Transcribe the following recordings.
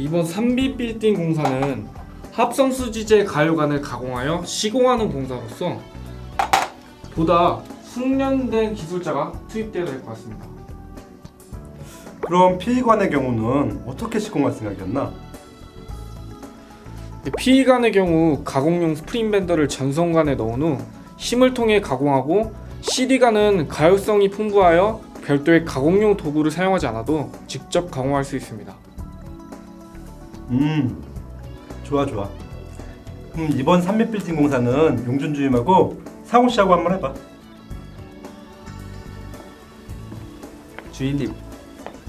이번 3B 빌딩 공사는 합성 수지제 가요관을 가공하여 시공하는 공사로서 보다 숙련된 기술자가 투입되어야 될것 같습니다. 그럼 피의관의 경우는 어떻게 시공할 생각이었나? 피의관의 경우 가공용 스프링 밴더를 전선관에 넣은 후 힘을 통해 가공하고 CD관은 가열성이 풍부하여 별도의 가공용 도구를 사용하지 않아도 직접 가공할 수 있습니다. 음, 좋아 좋아. 그럼 이번 삼립 빌딩 공사는 용준 주임하고 상우 씨하고 한번 해봐. 주인님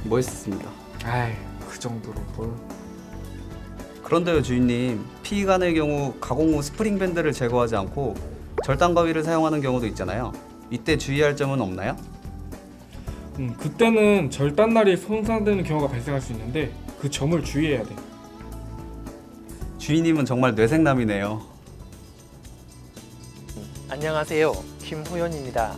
멋있습니다. 아이 그 정도로 뭘? 그런데요 주인님 피간의 경우 가공 후 스프링 밴드를 제거하지 않고 절단 가위를 사용하는 경우도 있잖아요. 이때 주의할 점은 없나요? 음, 그때는 절단날이 손상되는 경우가 발생할 수 있는데 그 점을 주의해야 돼. 주인님은 정말 뇌생남이네요. 안녕하세요. 김호연입니다.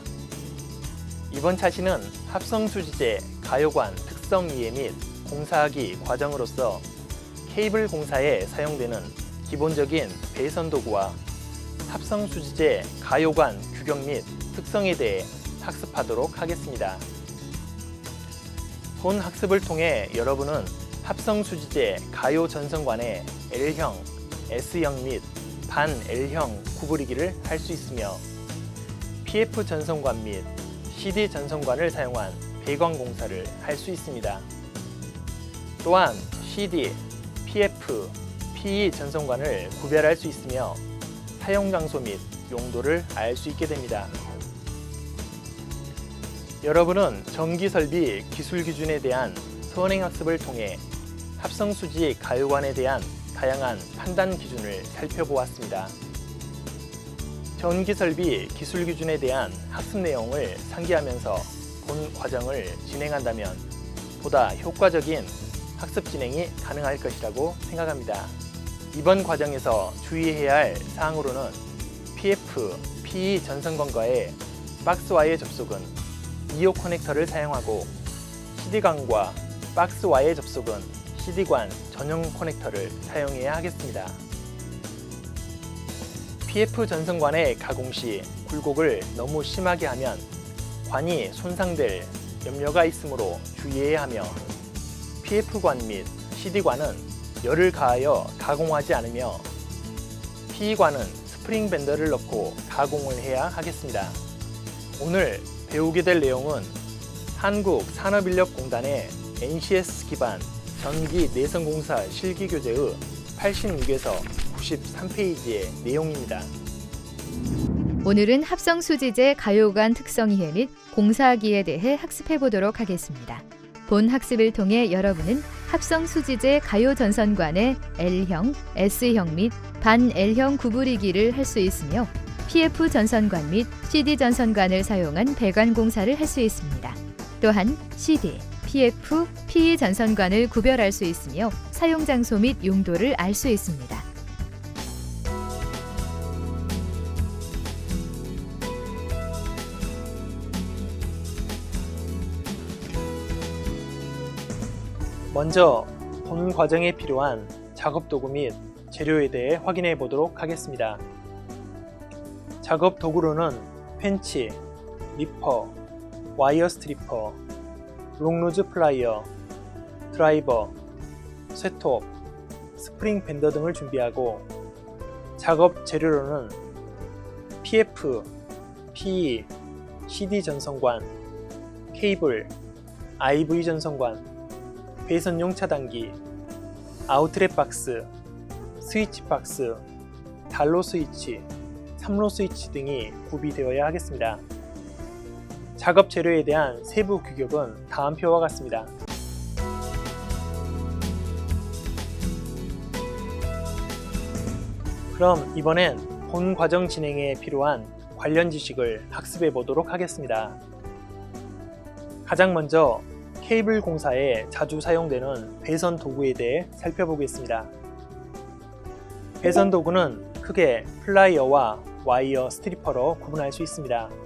이번 차시는 합성 수지제 가요관 특성 이해 및 공사하기 과정으로서 케이블 공사에 사용되는 기본적인 배선 도구와 합성 수지제 가요관 규격 및 특성에 대해 학습하도록 하겠습니다. 본 학습을 통해 여러분은 합성 수지제 가요 전선관의 L형, S형 및 반 L형 구부리기를 할 수 있으며 PF 전선관 및 CD 전선관을 사용한 배관 공사를 할 수 있습니다. 또한 CD, PF, PE 전선관을 구별할 수 있으며 사용 장소 및 용도를 알 수 있게 됩니다. 여러분은 전기 설비 기술 기준에 대한 선행 학습을 통해 합성 수지 가요관에 대한 다양한 판단 기준을 살펴보았습니다. 전기 설비 기술 기준에 대한 학습 내용을 상기하면서 본 과정을 진행한다면 보다 효과적인 학습 진행이 가능할 것이라고 생각합니다. 이번 과정에서 주의해야 할 사항으로는 PF, PE 전선관과의 박스와의 접속은 2호 커넥터를 사용하고 CD관과 박스와의 접속은 CD관 전용 커넥터를 사용해야 하겠습니다. PF 전선관의 가공 시 굴곡을 너무 심하게 하면 관이 손상될 염려가 있으므로 주의해야 하며 PF관 및 CD관은 열을 가하여 가공하지 않으며 PE관은 스프링 밴더를 넣고 가공을 해야 하겠습니다. 오늘 배우게 될 내용은 한국산업인력공단의 NCS 기반 전기 내성공사 실기교재의 86에서 93페이지의 내용입니다. 오늘은 합성 수지제 가요관 특성 이해 및 공사하기에 대해 학습해 보도록 하겠습니다. 본 학습을 통해 여러분은 합성 수지제 가요 전선관의 L형, S형 및 반 L형 구부리기를 할 수 있으며 PF 전선관 및 CD 전선관을 사용한 배관 공사를 할 수 있습니다. 또한 CD, PF, PE 전선관을 구별할 수 있으며 사용 장소 및 용도를 알 수 있습니다. 먼저 본 과정에 필요한 작업 도구 및 재료에 대해 확인해 보도록 하겠습니다. 작업 도구로는 펜치, 리퍼, 와이어 스트리퍼, 롱루즈 플라이어, 드라이버, 쇠톱, 스프링 밴더 등을 준비하고 작업 재료로는 PF, PE, CD 전선관, 케이블, IV 전선관, 배선용 차단기, 아웃렛 박스, 스위치 박스, 단로 스위치, 3로 스위치 등이 구비되어야 하겠습니다. 작업 재료에 대한 세부 규격은 다음 표와 같습니다. 그럼 이번엔 본 과정 진행에 필요한 관련 지식을 학습해 보도록 하겠습니다. 가장 먼저 케이블 공사에 자주 사용되는 배선 도구에 대해 살펴보겠습니다. 배선 도구는 크게 플라이어와 와이어 스트리퍼로 구분할 수 있습니다.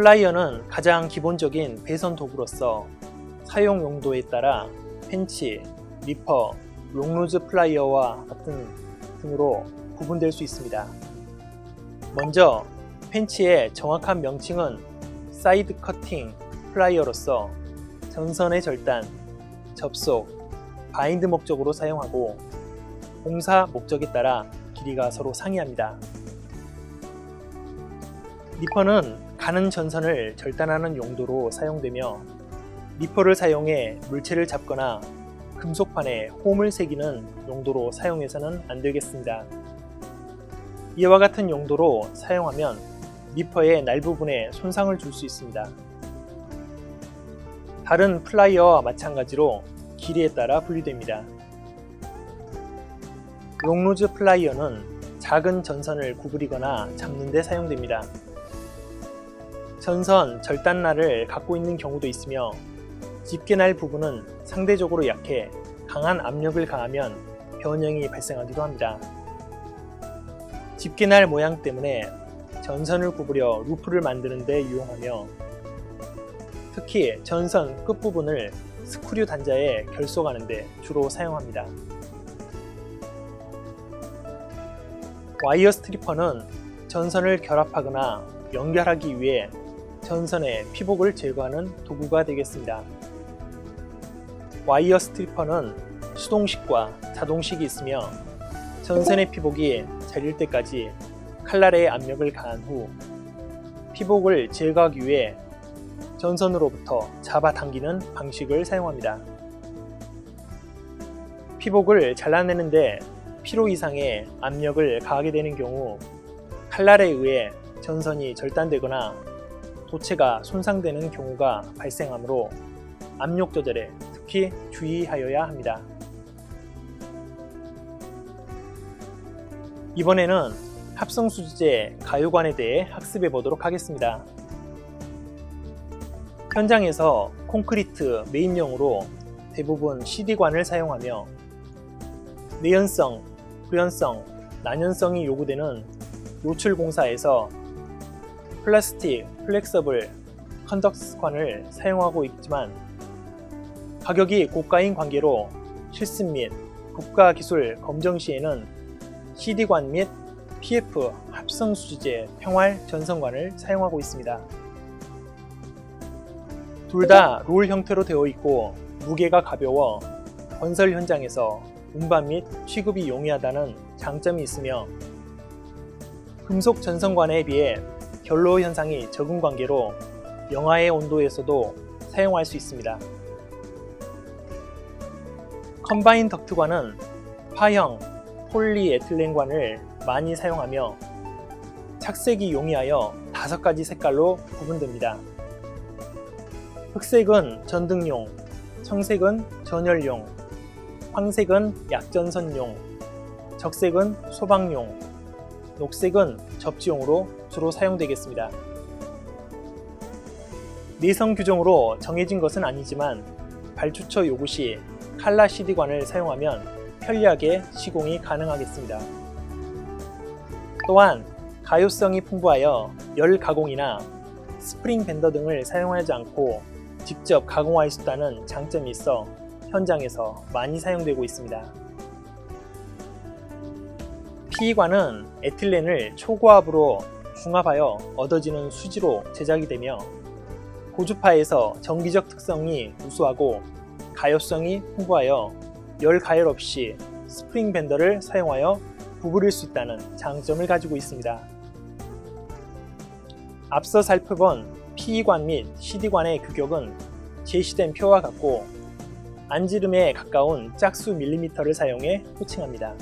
플라이어는 가장 기본적인 배선 도구로서 사용 용도에 따라 펜치, 리퍼, 롱루즈 플라이어와 같은 등으로 구분될 수 있습니다. 먼저 펜치의 정확한 명칭은 사이드 커팅 플라이어로서 전선의 절단, 접속, 바인드 목적으로 사용하고 공사 목적에 따라 길이가 서로 상이합니다. 리퍼는 가는 전선을 절단하는 용도로 사용되며 리퍼를 사용해 물체를 잡거나 금속판에 홈을 새기는 용도로 사용해서는 안 되겠습니다. 이와 같은 용도로 사용하면 리퍼의 날 부분에 손상을 줄 수 있습니다. 다른 플라이어와 마찬가지로 길이에 따라 분류됩니다. 롱루즈 플라이어는 작은 전선을 구부리거나 잡는 데 사용됩니다. 전선 절단날을 갖고 있는 경우도 있으며 집게 날 부분은 상대적으로 약해 강한 압력을 가하면 변형이 발생하기도 합니다. 집게 날 모양 때문에 전선을 구부려 루프를 만드는 데 유용하며 특히 전선 끝부분을 스크류 단자에 결속하는 데 주로 사용합니다. 와이어 스트리퍼는 전선을 결합하거나 연결하기 위해 전선의 피복을 제거하는 도구가 되겠습니다. 와이어 스트리퍼는 수동식과 자동식이 있으며 전선의 피복이 잘릴 때까지 칼날에 압력을 가한 후 피복을 제거하기 위해 전선으로부터 잡아당기는 방식을 사용합니다. 피복을 잘라내는데 필요 이상의 압력을 가하게 되는 경우 칼날에 의해 전선이 절단되거나 도체가 손상되는 경우가 발생하므로 압력 조절에 특히 주의하여야 합니다. 이번에는 합성수지제 가요관에 대해 학습해 보도록 하겠습니다. 현장에서 콘크리트 메인용으로 대부분 CD관을 사용하며 내연성, 불연성, 난연성이 요구되는 노출 공사에서 플라스틱 플렉서블 컨덕스관을 사용하고 있지만 가격이 고가인 관계로 실습 및 국가 기술 검정 시에는 CD관 및 PF 합성 수지제 평활 전선관을 사용하고 있습니다. 둘 다 롤 형태로 되어 있고 무게가 가벼워 건설 현장에서 운반 및 취급이 용이하다는 장점이 있으며 금속 전선관에 비해 결로 현상이 적은 관계로 영하의 온도에서도 사용할 수 있습니다. 컴바인 덕트관은 파형 폴리에틸렌관을 많이 사용하며 착색이 용이하여 다섯 가지 색깔로 구분됩니다. 흑색은 전등용, 청색은 전열용, 황색은 약전선용, 적색은 소방용, 녹색은 접지용으로 주로 사용되겠습니다. 내성 규정으로 정해진 것은 아니지만 발주처 요구 시 칼라 CD관을 사용하면 편리하게 시공이 가능하겠습니다. 또한 가요성이 풍부하여 열 가공이나 스프링 밴더 등을 사용하지 않고 직접 가공할 수 있다는 장점이 있어 현장에서 많이 사용되고 있습니다. PE관은 에틸렌을 초고압으로 중합하여 얻어지는 수지로 제작이 되며 고주파에서 전기적 특성이 우수하고 가요성이 풍부하여 열 가열 없이 스프링 밴더를 사용하여 구부릴 수 있다는 장점을 가지고 있습니다. 앞서 살펴본 PE관 및 CD관의 규격은 제시된 표와 같고 안지름에 가까운 짝수 밀리미터를 사용해 호칭합니다.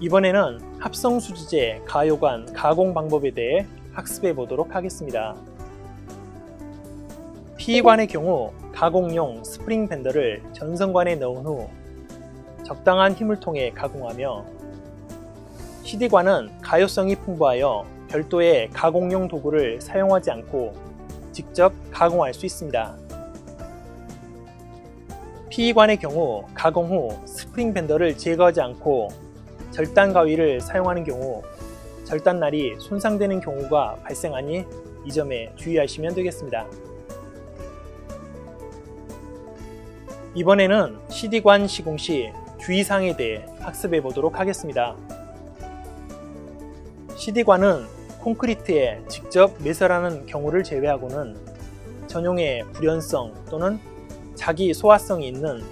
이번에는 합성 수지제 가요관 가공 방법에 대해 학습해 보도록 하겠습니다. PE관의 경우 가공용 스프링 밴더를 전선관에 넣은 후 적당한 힘을 통해 가공하며 CD관은 가요성이 풍부하여 별도의 가공용 도구를 사용하지 않고 직접 가공할 수 있습니다. PE관의 경우 가공 후 스프링 밴더를 제거하지 않고 절단 가위를 사용하는 경우 절단 날이 손상되는 경우가 발생하니 이 점에 주의하시면 되겠습니다. 이번에는 CD관 시공 시 주의사항에 대해 학습해 보도록 하겠습니다. CD관은 콘크리트에 직접 매설하는 경우를 제외하고는 전용의 불연성 또는 자기 소화성이 있는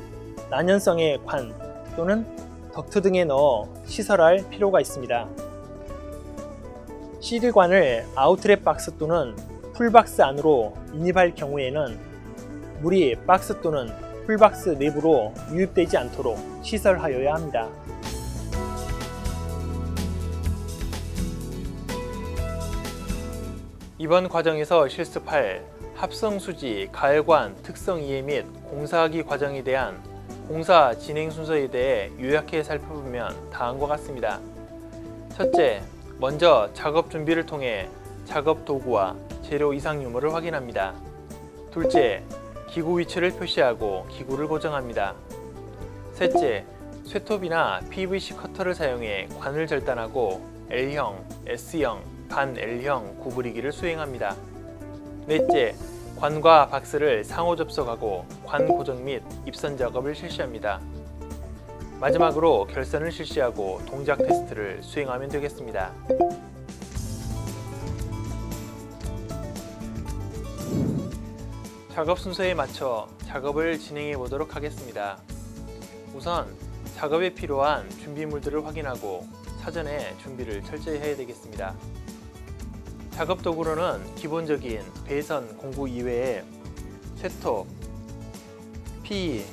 난연성의 관 또는 덕트 등에 넣어 시설할 필요가 있습니다. CD관을 아웃렛 박스 또는 풀박스 안으로 인입할 경우에는 물이 박스 또는 풀박스 내부로 유입되지 않도록 시설하여야 합니다. 이번 과정에서 실습할 합성수지, 가열관, 특성 이해 및 공사하기 과정에 대한 공사 진행 순서에 대해 요약해 살펴보면 다음과 같습니다. 첫째, 먼저 작업 준비를 통해 작업 도구와 재료 이상 유무를 확인합니다. 둘째, 기구 위치를 표시하고 기구를 고정합니다. 셋째, 쇠톱이나 PVC 커터를 사용해 관을 절단하고 L형, S형, 반 L형 구부리기를 수행합니다. 넷째, 관과 박스를 상호 접속하고 관 고정 및 입선 작업을 실시합니다. 마지막으로 결선을 실시하고 동작 테스트를 수행하면 되겠습니다. 작업 순서에 맞춰 작업을 진행해 보도록 하겠습니다. 우선 작업에 필요한 준비물들을 확인하고 사전에 준비를 철저히 해야 되겠습니다. 작업 도구로는 기본적인 배선 공구 이외에 쇠톱, P,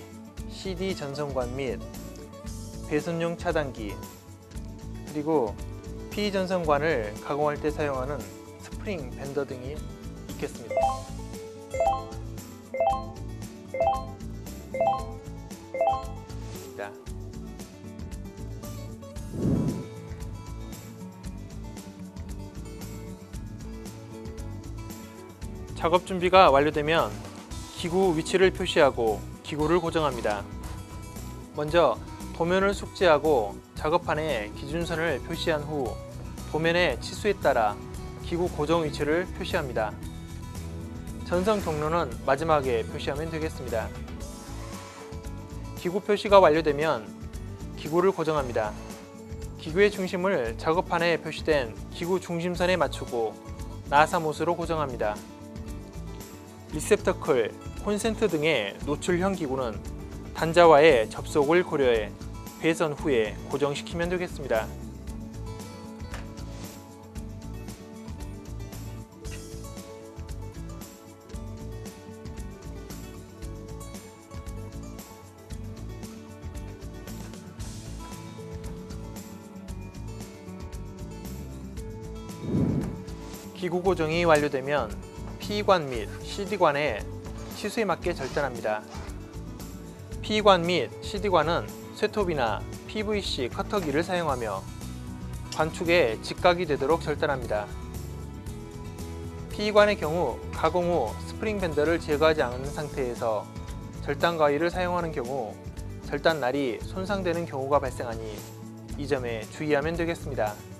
CD 전선관 및 배선용 차단기 그리고 P 전선관을 가공할 때 사용하는 스프링 밴더 등이 있겠습니다. 자. 작업 준비가 완료되면 기구 위치를 표시하고 기구를 고정합니다. 먼저 도면을 숙지하고 작업판에 기준선을 표시한 후 도면의 치수에 따라 기구 고정 위치를 표시합니다. 전선 경로는 마지막에 표시하면 되겠습니다. 기구 표시가 완료되면 기구를 고정합니다. 기구의 중심을 작업판에 표시된 기구 중심선에 맞추고 나사못으로 고정합니다. 리셉터클, 콘센트 등의 노출형 기구는 단자와의 접속을 고려해 배선 후에 고정시키면 되겠습니다. 기구 고정이 완료되면 P관 및 CD관의 치수에 맞게 절단합니다. P관 및 CD관은 쇠톱이나 PVC 커터기를 사용하며 관축에 직각이 되도록 절단합니다. P관의 경우 가공 후 스프링 밴더를 제거하지 않은 상태에서 절단 가위를 사용하는 경우 절단 날이 손상되는 경우가 발생하니 이 점에 주의하면 되겠습니다.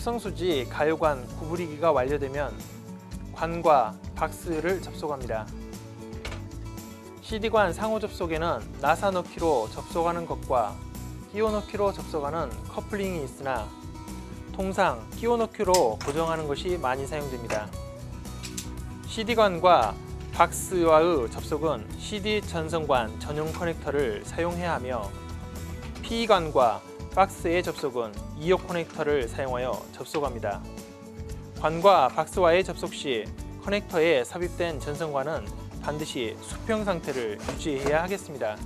합성수지 가요관 구부리기가 완료되면 관과 박스를 접속합니다. CD관 상호 접속에는 나사 넣기로 접속하는 것과 끼워 넣기로 접속하는 커플링이 있으나 통상 끼워 넣기로 고정하는 것이 많이 사용됩니다. CD관과 박스와의 접속은 CD 전선관 전용 커넥터를 사용해야 하며 P관과 박스의 접속은 2호 커넥터를 사용하여 접속합니다. 관과 박스와의 접속 시 커넥터에 삽입된 전선관은 반드시 수평 상태를 유지해야 하겠습니다.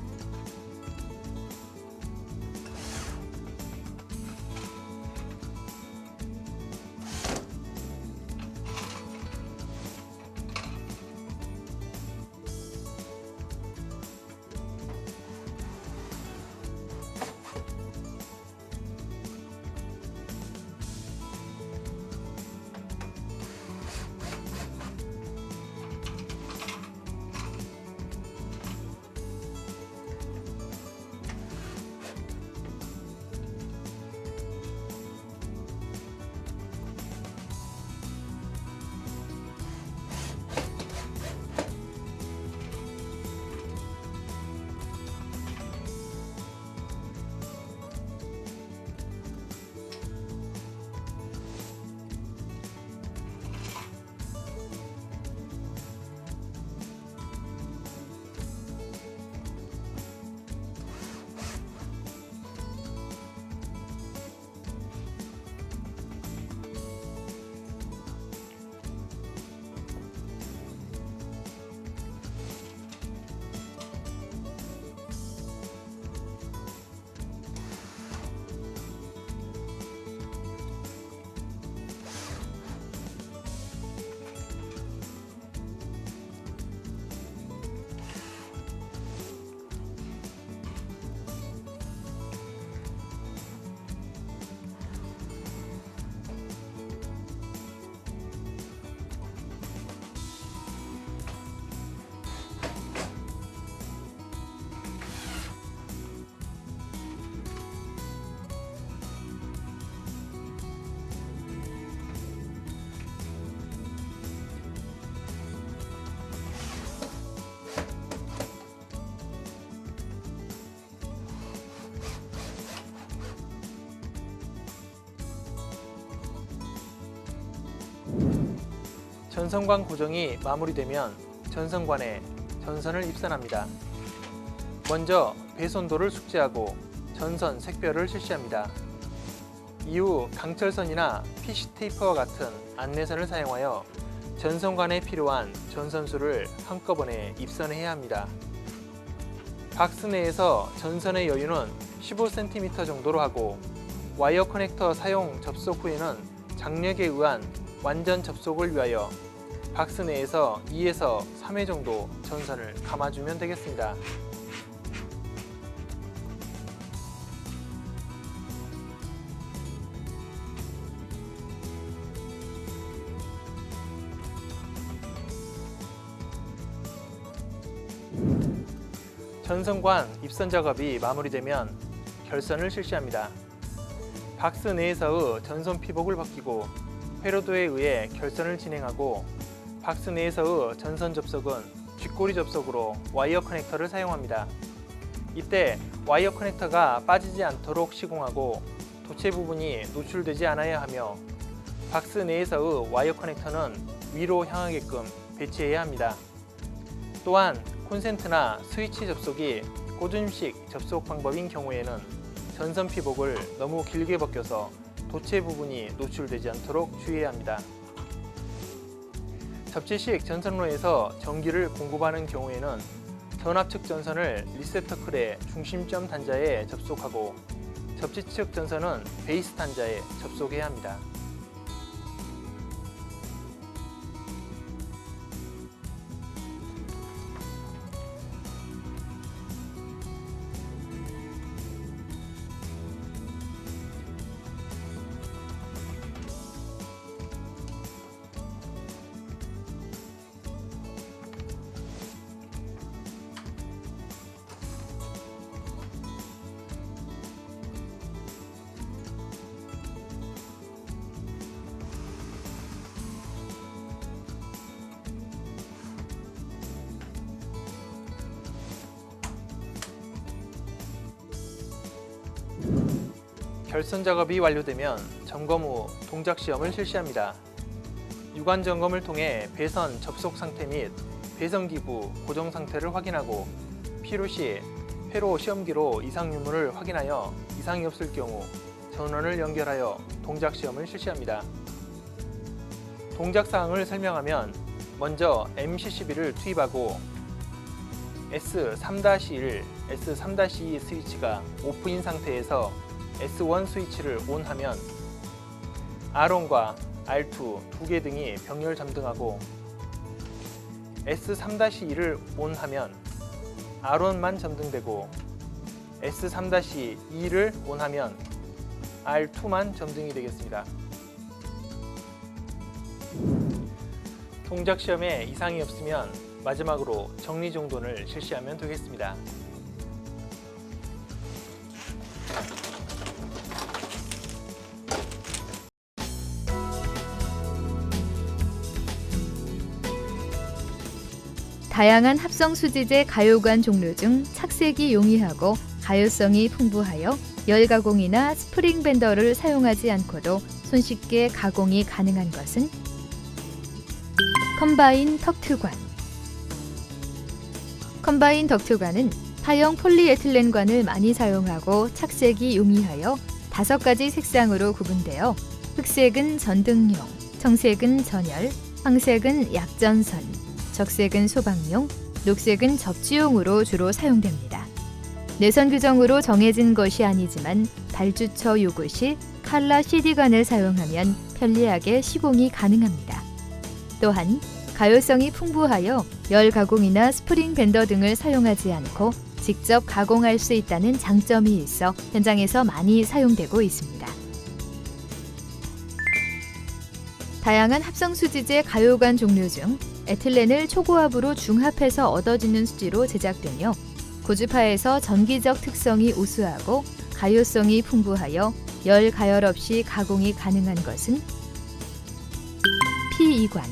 전선관 고정이 마무리되면 전선관에 전선을 입선합니다. 먼저 배선도를 숙지하고 전선 색별을 실시합니다. 이후 강철선이나 PC 테이프와 같은 안내선을 사용하여 전선관에 필요한 전선수를 한꺼번에 입선해야 합니다. 박스 내에서 전선의 여유는 15cm 정도로 하고 와이어 커넥터 사용 접속 후에는 장력에 의한 완전 접속을 위하여 박스 내에서 2에서 3회 정도 전선을 감아주면 되겠습니다. 전선관 입선 작업이 마무리되면 결선을 실시합니다. 박스 내에서의 전선 피복을 벗기고 회로도에 의해 결선을 진행하고 박스 내에서의 전선 접속은 뒷꼬리 접속으로 와이어 커넥터를 사용합니다. 이때 와이어 커넥터가 빠지지 않도록 시공하고 도체 부분이 노출되지 않아야 하며 박스 내에서의 와이어 커넥터는 위로 향하게끔 배치해야 합니다. 또한 콘센트나 스위치 접속이 꽂음식 접속 방법인 경우에는 전선 피복을 너무 길게 벗겨서 도체 부분이 노출되지 않도록 주의해야 합니다. 접지식 전선로에서 전기를 공급하는 경우에는 전압 측 전선을 리셉터 클의 중심점 단자에 접속하고 접지 측 전선은 베이스 단자에 접속해야 합니다. 결선 작업이 완료되면 점검 후 동작 시험을 실시합니다. 유관 점검을 통해 배선 접속 상태 및 배선 기구 고정 상태를 확인하고 필요 시 회로 시험기로 이상 유무를 확인하여 이상이 없을 경우 전원을 연결하여 동작 시험을 실시합니다. 동작 사항을 설명하면 먼저 MCCB를 투입하고 S3-1, S3-2 스위치가 오프인 상태에서 S1 스위치를 온하면 R1과 R2 두 개 등이 병렬 잠등하고 S3-2를 온하면 R1만 점등되고 S3-2를 온하면 R2만 점등이 되겠습니다. 동작 시험에 이상이 없으면 마지막으로 정리정돈을 실시하면 되겠습니다. 다양한 합성 수지제 가요관 종류 중 착색이 용이하고 가요성이 풍부하여 열 가공이나 스프링 밴더를 사용하지 않고도 손쉽게 가공이 가능한 것은 컴바인 덕트관. 컴바인 덕트관은 타형 폴리에틸렌관을 많이 사용하고 착색이 용이하여 다섯 가지 색상으로 구분되어 흑색은 전등용, 청색은 전열, 황색은 약전선, 적색은 소방용, 녹색은 접지용으로 주로 사용됩니다. 내선 규정으로 정해진 것이 아니지만 발주처 요구 시 칼라 CD관을 사용하면 편리하게 시공이 가능합니다. 또한 가요성이 풍부하여 열 가공이나 스프링 밴더 등을 사용하지 않고 직접 가공할 수 있다는 장점이 있어 현장에서 많이 사용되고 있습니다. 다양한 합성 수지제 가요관 종류 중 에틸렌을 초고압으로 중합해서 얻어지는 수지로 제작되며 고주파에서 전기적 특성이 우수하고 가요성이 풍부하여 열 가열 없이 가공이 가능한 것은 P2관.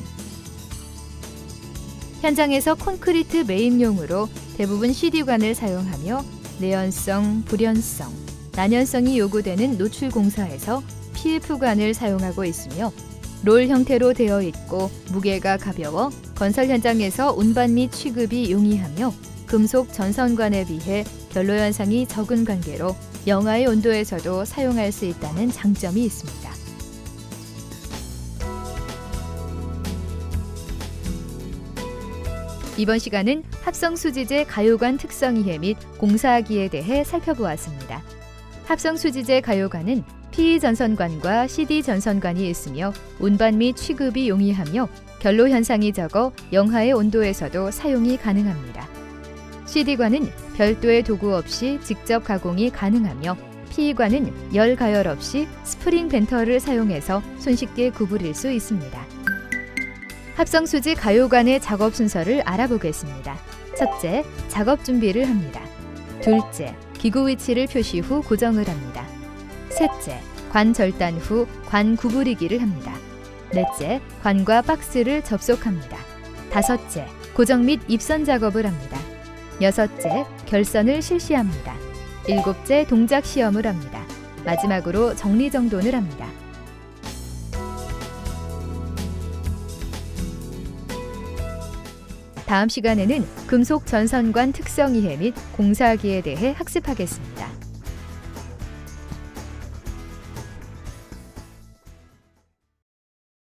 현장에서 콘크리트 메인용으로 대부분 CD관을 사용하며 내연성, 불연성, 난연성이 요구되는 노출 공사에서 PF관을 사용하고 있으며 롤 형태로 되어 있고 무게가 가벼워 건설 현장에서 운반 및 취급이 용이하며 금속 전선관에 비해 결로 현상이 적은 관계로 영하의 온도에서도 사용할 수 있다는 장점이 있습니다. 이번 시간은 합성 수지제 가요관 특성 이해 및 공사하기에 대해 살펴보았습니다. 합성 수지제 가요관은 PE 전선관과 CD 전선관이 있으며 운반 및 취급이 용이하며 결로 현상이 적어 영하의 온도에서도 사용이 가능합니다. CD관은 별도의 도구 없이 직접 가공이 가능하며 PE관은 열 가열 없이 스프링 벤터를 사용해서 손쉽게 구부릴 수 있습니다. 합성 수지 가요관의 작업 순서를 알아보겠습니다. 첫째, 작업 준비를 합니다. 둘째, 기구 위치를 표시 후 고정을 합니다. 셋째, 관 절단 후 관 구부리기를 합니다. 넷째, 관과 박스를 접속합니다. 다섯째, 고정 및 입선 작업을 합니다. 여섯째, 결선을 실시합니다. 일곱째, 동작 시험을 합니다. 마지막으로 정리정돈을 합니다. 다음 시간에는 금속 전선관 특성 이해 및 공사하기에 대해 학습하겠습니다.